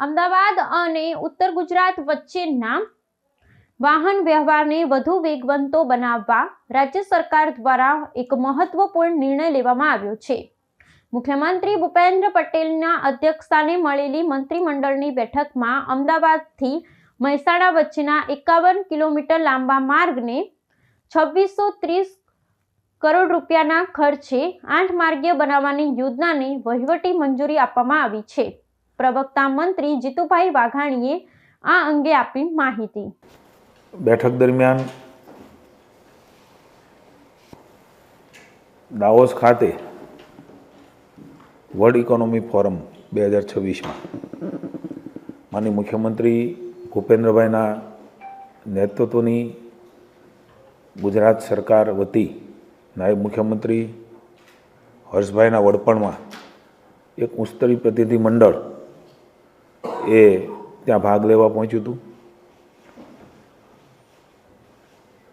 અમદાવાદ અને ઉત્તર ગુજરાત વચ્ચેના વાહન વ્યવહારને વધુ વેગવંતો બનાવવા રાજ્ય સરકાર દ્વારા એક મહત્વપૂર્ણ નિર્ણય લેવામાં આવ્યો છે. મુખ્યમંત્રી ભૂપેન્દ્ર પટેલના અધ્યક્ષસ્થાને મળેલી મંત્રીમંડળની બેઠકમાં અમદાવાદથી મહેસાણા વચ્ચેના એકાવન કિલોમીટર લાંબા માર્ગને છવ્વીસો ત્રીસ કરોડ રૂપિયાના ખર્ચે આઠ માર્ગીય બનાવવાની યોજનાને વહીવટી મંજૂરી આપવામાં આવી છે. પ્રવક્તા મંત્રી જીતુભાઈ વાઘાણીએ આ અંગે આપી માહિતી. બેઠક દરમિયાન દાવોસ ખાતે વર્લ્ડ ઇકોનોમી ફોરમ બે હજાર છવ્વીસમાં માનની મુખ્યમંત્રી ભૂપેન્દ્રભાઈના નેતૃત્વની ગુજરાત સરકાર વતી નાયબ મુખ્યમંત્રી હર્ષભાઈના વડપણમાં એક ઉસ્તરી પ્રતિનિધિ મંડળ એ ત્યાં ભાગ લેવા પહોંચ્યું હતું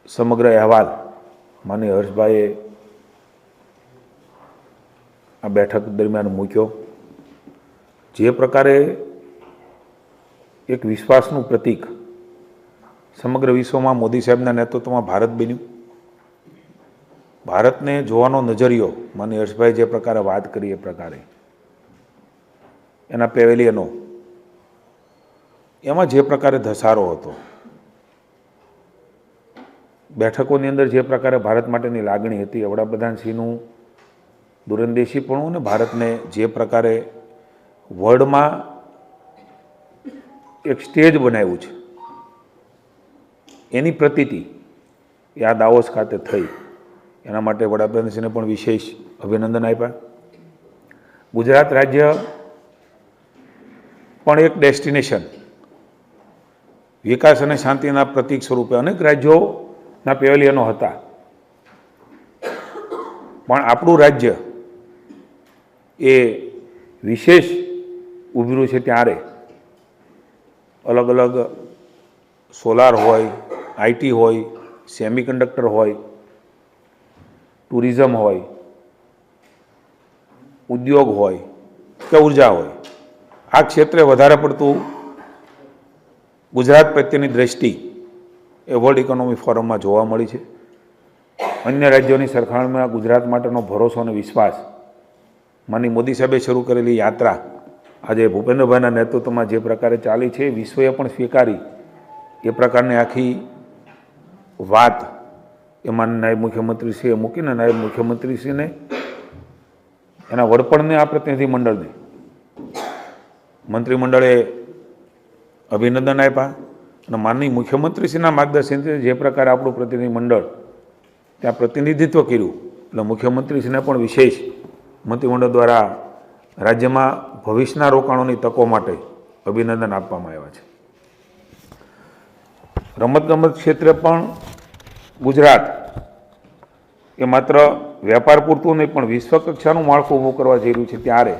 સમગ્ર અહેવાલ માની હર્ષભાઈએ આ બેઠક દરમિયાન મૂક્યો. જે પ્રકારે એક વિશ્વાસનું પ્રતીક સમગ્ર વિશ્વમાં મોદી સાહેબના નેતૃત્વમાં ભારત બન્યું. ભારતને જોવાનો નજરિયો માની હર્ષભાઈ જે પ્રકારે વાત કરી એ પ્રકારે. એના પેવેલિયનો એમાં જે પ્રકારે ધસારો હતો, બેઠકોની અંદર જે પ્રકારે ભારત માટેની લાગણી હતી, વડાપ્રધાનશ્રીનું દૂરંદેશીપણું અને ભારતને જે પ્રકારે વર્લ્ડમાં એક સ્ટેજ બનાવ્યું છે, એની પ્રતીતિ એ આ દાવોસ ખાતે થઈ. એના માટે વડાપ્રધાનશ્રીને પણ વિશેષ અભિનંદન આપ્યા. ગુજરાત રાજ્ય પણ એક ડેસ્ટિનેશન વિકાસ અને શાંતિના પ્રતીક સ્વરૂપે અનેક રાજ્યોના પેવેલિયનો હતા. પણ આપણું રાજ્ય એ વિશેષ ઉભર્યું છે ત્યારે. અલગ અલગ સોલાર હોય આઈટી હોય, સેમિકન્ડક્ટર હોય, ટુરિઝમ હોય, ઉદ્યોગ હોય કે ઊર્જા હોય. આ ક્ષેત્રે વધારે પડતું ગુજરાત પ્રત્યેની દ્રષ્ટિ એ વર્લ્ડ ઇકોનોમી ફોરમમાં જોવા મળી છે. અન્ય રાજ્યોની સરખામણીમાં ગુજરાત માટેનો ભરોસો અને વિશ્વાસ માની મોદી સાહેબે શરૂ કરેલી યાત્રા આજે ભૂપેન્દ્રભાઈના નેતૃત્વમાં જે પ્રકારે ચાલી છે વિશ્વએ પણ સ્વીકારી. એ પ્રકારની આખી વાત એમાં નાયબ મુખ્યમંત્રીશ્રીએ મૂકીને નાયબ મુખ્યમંત્રીશ્રીને એના વડપણને આ પ્રતિનિધિમંડળને મંત્રીમંડળે અભિનંદન આપ્યા અને માનનીય મુખ્યમંત્રીશ્રીના માર્ગદર્શનથી જે પ્રકારે આપણું પ્રતિનિધિ મંડળ ત્યાં પ્રતિનિધિત્વ કર્યું. એટલે મુખ્યમંત્રીશ્રીને પણ વિશેષ મંત્રીમંડળ દ્વારા રાજ્યમાં ભવિષ્યના રોકાણોની તકો માટે અભિનંદન આપવામાં આવ્યા છે. રમતગમત ક્ષેત્રે પણ ગુજરાત એ માત્ર વેપાર પૂરતું નહીં, પણ વિશ્વકક્ષાનું માળખું ઊભું કરવા જઈ રહ્યું છે ત્યારે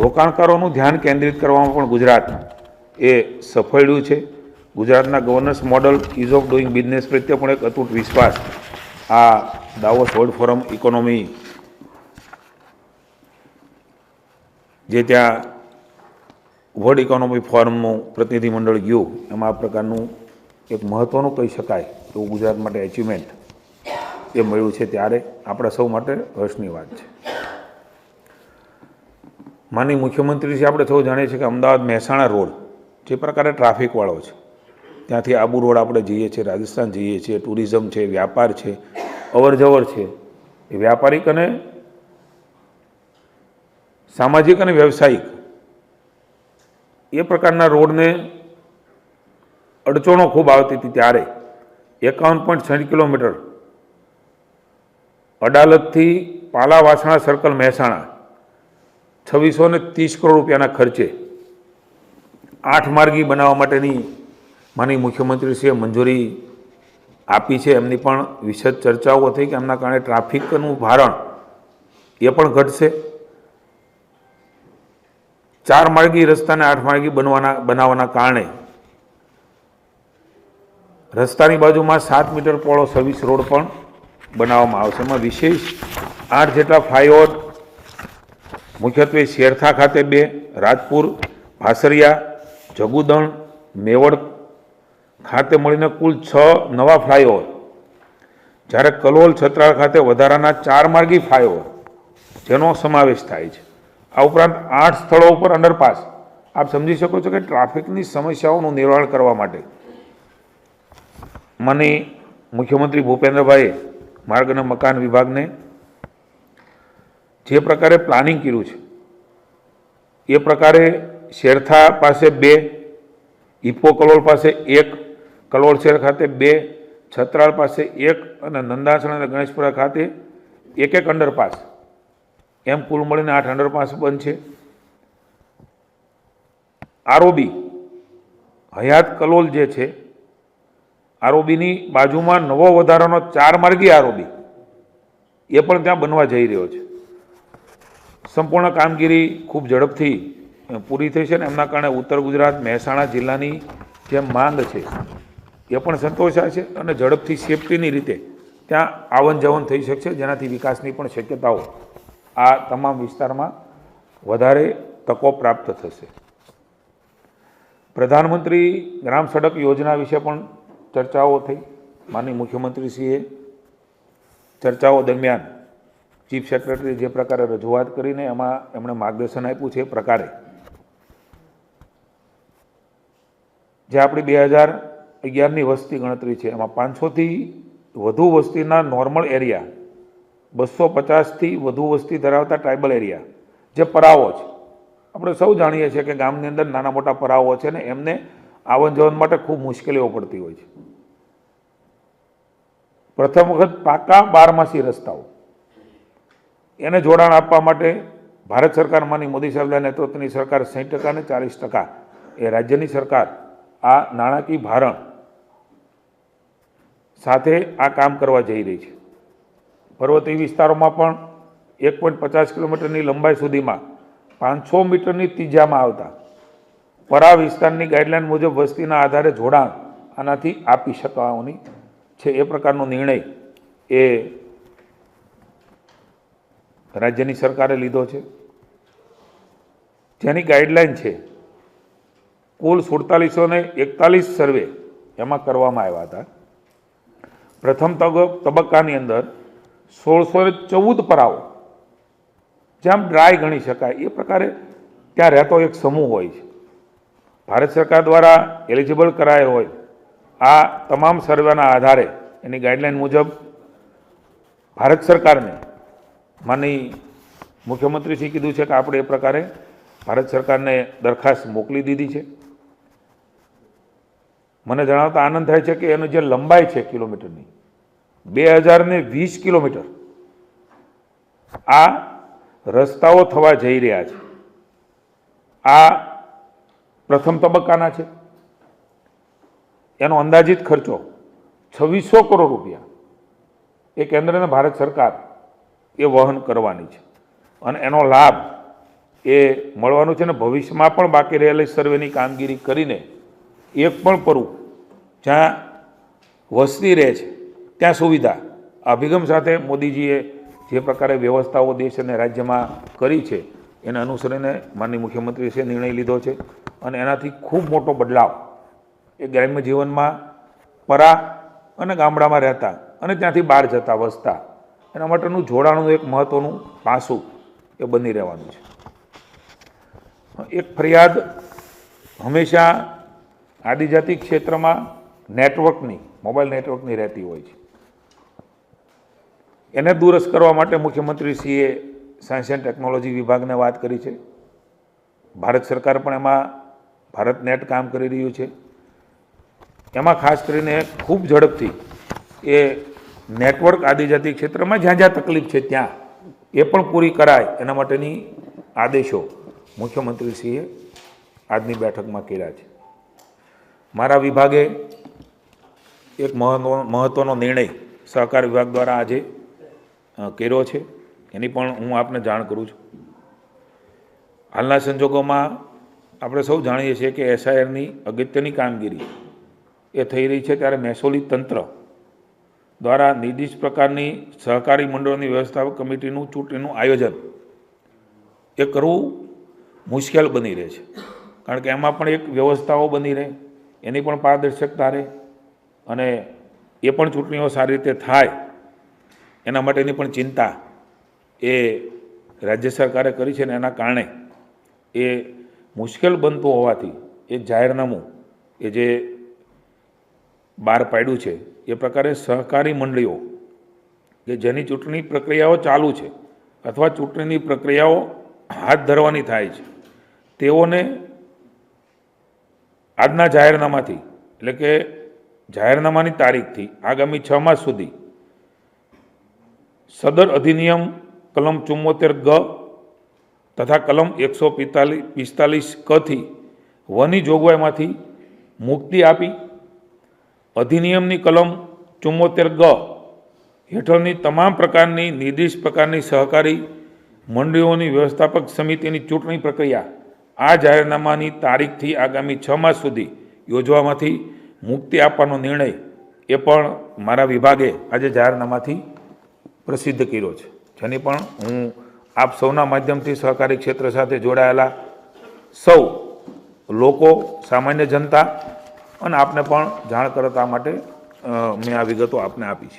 રોકાણકારોનું ધ્યાન કેન્દ્રિત કરવામાં પણ ગુજરાત એ સફળ્યું છે. ગુજરાતના governance model ease of doing business પ્રત્યે પણ એક અતૂટ વિશ્વાસ આ દાવોસ વર્લ્ડ ફોરમ ઇકોનોમી જે ત્યાં વર્લ્ડ ઇકોનોમી ફોરમનું પ્રતિનિધિમંડળ ગયું, એમાં આ પ્રકારનું એક મહત્ત્વનું કહી શકાય એવું ગુજરાત માટે એચિવમેન્ટ એ મળ્યું છે ત્યારે આપણા સૌ માટે હર્ષની વાત છે. માની મુખ્યમંત્રીશ્રી, આપણે સૌ જાણીએ છીએ કે અમદાવાદ મહેસાણા રોડ જે પ્રકારે ટ્રાફિકવાળો છે. ત્યાંથી આબુ રોડ આપણે જઈએ છીએ, રાજસ્થાન જઈએ છીએ ટુરિઝમ છે, વ્યાપાર છે, અવરજવર છે. એ વ્યાપારિક અને સામાજિક અને વ્યવસાયિક એ પ્રકારના રોડને અડચણો ખૂબ આવતી હતી ત્યારે એકાવન પોઈન્ટ સાઠ કિલોમીટર અડાલતથી પાલા વાસણા સર્કલ મહેસાણા છવ્વીસો ને ત્રીસ કરોડ રૂપિયાના ખર્ચે આઠ માર્ગી બનાવવા માટેની માની મુખ્યમંત્રીશ્રીએ મંજૂરી આપી છે. એમની પણ વિશદ ચર્ચાઓ થઈ કે એમના કારણે ટ્રાફિકનું ભારણ એ પણ ઘટશે. ચાર માર્ગી રસ્તાને આઠ માર્ગી બનવાના, બનાવવાના કારણે રસ્તાની બાજુમાં સાત મીટર પોળો સર્વિસ રોડ પણ બનાવવામાં આવશે. એમાં વિશેષ આઠ જેટલા ફ્લાયઓવર, મુખ્યત્વે શેરથા ખાતે બે, રાજપુર, ભાસરિયા જગુદણ, મેવડ ખાતે મળીને કુલ છ નવા ફ્લાયઓવર જ્યારે કલોલ છત્રાળ ખાતે વધારાના ચાર માર્ગી ફ્લાયઓવર જેનો સમાવેશ થાય છે. આ ઉપરાંત આઠ સ્થળો ઉપર અંડરપાસ આપ સમજી શકો છો કે ટ્રાફિકની સમસ્યાઓનું નિવારણ કરવા માટે મને મુખ્યમંત્રી ભૂપેન્દ્રભાઈએ માર્ગ અને મકાન વિભાગને જે પ્રકારે પ્લાનિંગ કર્યું છે, એ પ્રકારે શેરથા પાસે બે ઇફો કલોલ પાસે એક, કલોલ શહેર ખાતે બે, છત્રાળ પાસે એક અને નંદાસણ અને ગણેશપુરા ખાતે એક એક અંડરપાસ એમ કુલ મળીને આઠ અંડરપાસ બંધ છે આરોબી હયાત કલોલ જે છે આરોબીની બાજુમાં નવો વધારાનો ચાર માર્ગી આરોબી એ પણ ત્યાં બનવા જઈ રહ્યો છે. સંપૂર્ણ કામગીરી ખૂબ ઝડપથી પૂરી થઈ છે ને એમના કારણે ઉત્તર ગુજરાત, મહેસાણા જિલ્લાની જે માંગ છે, એ પણ સંતોષાય છે અને ઝડપથી સેફટીની રીતે ત્યાં આવન જવન થઈ શકશે, જેનાથી વિકાસની પણ શક્યતાઓ આ તમામ વિસ્તારમાં વધારે તકો પ્રાપ્ત થશે. પ્રધાનમંત્રી ગ્રામ સડક યોજના વિશે પણ ચર્ચાઓ થઈ. માનનીય મુખ્યમંત્રીશ્રીએ ચર્ચાઓ દરમિયાન ચીફ સેક્રેટરી જે પ્રકારે રજૂઆત કરીને એમાં એમણે માર્ગદર્શન આપ્યું છે એ પ્રકારે જે આપણી બે હજાર અગિયારની વસ્તી ગણતરી છે, એમાં પાંચસોથી વધુ વસ્તીના નોર્મલ એરિયા બસો પચાસથી વધુ વસ્તી ધરાવતા ટ્રાઇબલ એરિયા જે પરાવો છે. આપણે સૌ જાણીએ છીએ કે ગામની અંદર નાના મોટા પરાવો છે ને એમને આવન જવન માટે ખૂબ મુશ્કેલીઓ પડતી હોય છે. પ્રથમ વખત પાકા બારમાસી રસ્તાઓ. એને જોડાણ આપવા માટે ભારત સરકારમાંની મોદી સાહેબના નેતૃત્વની સરકાર સાઠ ટકા અને ચાલીસ ટકા, એ રાજ્યની સરકાર આ નાણાકીય ભારણ સાથે આ કામ કરવા જઈ રહી છે. પર્વતીય વિસ્તારોમાં પણ એક પોઈન્ટ પચાસ કિલોમીટરની લંબાઈ સુધીમાં પાંચસો મીટરની ત્રીજામાં આવતા પરા વિસ્તારની ગાઈડલાઇન મુજબ વસ્તીના આધારે જોડાણ આનાથી આપી શકવાની છે. એ પ્રકારનો નિર્ણય એ રાજ્યની સરકારે લીધો છે. જેની ગાઈડલાઈન છે કુલ સુડતાલીસો ને એકતાલીસ સર્વે એમાં કરવામાં આવ્યા હતા. પ્રથમ તબક્કાની અંદર સોળસો ને ચૌદ પરાઓ જેમ ડ્રાય ગણી શકાય, એ પ્રકારે ત્યાં રહેતો એક સમૂહ હોય છે. ભારત સરકાર દ્વારા એલિજિબલ કરાયો હોય, આ તમામ સર્વેના આધારે એની ગાઈડલાઈન મુજબ ભારત સરકારને માની મુખ્યમંત્રીશ્રી કીધું છે કે આપણે એ પ્રકારે ભારત સરકારને દરખાસ્ત મોકલી દીધી છે. મને જણાવતા આનંદ થાય છે કે એની જે લંબાઈ છે કિલોમીટરની બે હજાર ને વીસ કિલોમીટર, આ રસ્તાઓ થવા જઈ રહ્યા છે. આ પ્રથમ તબક્કાના છે. એનો અંદાજિત ખર્ચો છવ્વીસો કરોડ રૂપિયા એ કેન્દ્ર અને ભારત સરકાર એ વહન કરવાની છે. અને એનો લાભ એ મળવાનો છે ને ભવિષ્યમાં પણ બાકી રહેલી સર્વેની કામગીરી કરીને એક પણ પરું જ્યાં વસ્તી રહે છે, ત્યાં સુવિધા. અભિગમ સાથે મોદીજીએ જે પ્રકારે વ્યવસ્થાઓ દેશ અને રાજ્યમાં કરી છે, એને અનુસરીને માનનીય મુખ્યમંત્રીશ્રીએ નિર્ણય લીધો છે અને એનાથી ખૂબ મોટો બદલાવ. એ ગ્રામ્ય જીવનમાં પરા અને ગામડામાં રહેતા અને ત્યાંથી બહાર જતા, વસતા, એના માટેનું જોડાણનું એક મહત્ત્વનું પાસું એ બની રહેવાનું છે. એક ફરિયાદ હંમેશા આદિજાતિ ક્ષેત્રમાં નેટવર્કની, મોબાઈલ નેટવર્કની રહેતી હોય છે. એને દૂરસ્ત કરવા માટે મુખ્યમંત્રીશ્રીએ સાયન્સ એન્ડ ટેકનોલોજી વિભાગને વાત કરી છે. ભારત સરકાર પણ એમાં ભારત નેટ કામ કરી રહ્યું છે. એમાં ખાસ કરીને ખૂબ ઝડપથી એ નેટવર્ક આદિજાતિ ક્ષેત્રમાં જ્યાં જ્યાં તકલીફ છે ત્યાં એ પણ પૂરી કરાય એના માટેની આદેશો મુખ્યમંત્રીશ્રીએ આજની બેઠકમાં કર્યા છે. મારા વિભાગે એક મહત્વ મહત્ત્વનો નિર્ણય સહકાર વિભાગ દ્વારા આજે કર્યો છે. એની પણ હું આપને જાણ કરું છું. હાલના સંજોગોમાં આપણે સૌ જાણીએ છીએ કે એસઆઈઆરની અગત્યની કામગીરી એ થઈ રહી છે ત્યારે મહેસૂલી તંત્ર દ્વારા નિર્દિષ્ટ પ્રકારની સહકારી મંડળોની વ્યવસ્થાપક કમિટીનું ચૂંટણીનું આયોજન એ કરવું મુશ્કેલ બની રહે છે. કારણ કે એમાં પણ એક વ્યવસ્થાઓ બની રહે. એની પણ પારદર્શકતા રહે અને એ પણ ચૂંટણીઓ સારી રીતે થાય, એના માટેની પણ ચિંતા એ રાજ્ય સરકારે કરી છે ને એના કારણે એ મુશ્કેલ બનતું હોવાથી, એ જાહેરનામું, એ જે બહાર પાડ્યું છે, એ પ્રકારે સહકારી મંડળીઓ કે જેની ચૂંટણી પ્રક્રિયાઓ ચાલુ છે અથવા ચૂંટણીની પ્રક્રિયાઓ હાથ ધરવાની થાય છે, તેઓને આજના જાહેરનામાથી, એટલે કે જાહેરનામાની તારીખથી, આગામી છ માસ સુધી, સદર અધિનિયમ કલમ ચુમ્મોતેર ગ તથા કલમ એકસો પિસ્તાલીસ પિસ્તાલીસ કથી વની જોગવાઈમાંથી મુક્તિ આપી, અધિનિયમની કલમ ચુમ્મોતેર ગ હેઠળની તમામ પ્રકારની નિર્દિષ્ટ પ્રકારની સહકારી મંડળીઓની વ્યવસ્થાપક સમિતિની ચૂંટણી પ્રક્રિયા આ જાહેરનામાની તારીખથી આગામી છ માસ સુધી યોજવામાંથી મુક્તિ આપવાનો નિર્ણય એ પણ મારા વિભાગે આજે જાહેરનામાથી પ્રસિદ્ધ કર્યો છે. જેની પણ હું આપ સૌના માધ્યમથી સહકારી ક્ષેત્ર સાથે જોડાયેલા સૌ લોકો, સામાન્ય જનતા અને આપને પણ જાણ કરતા માટે મેં આ વિગતો આપને આપી છે.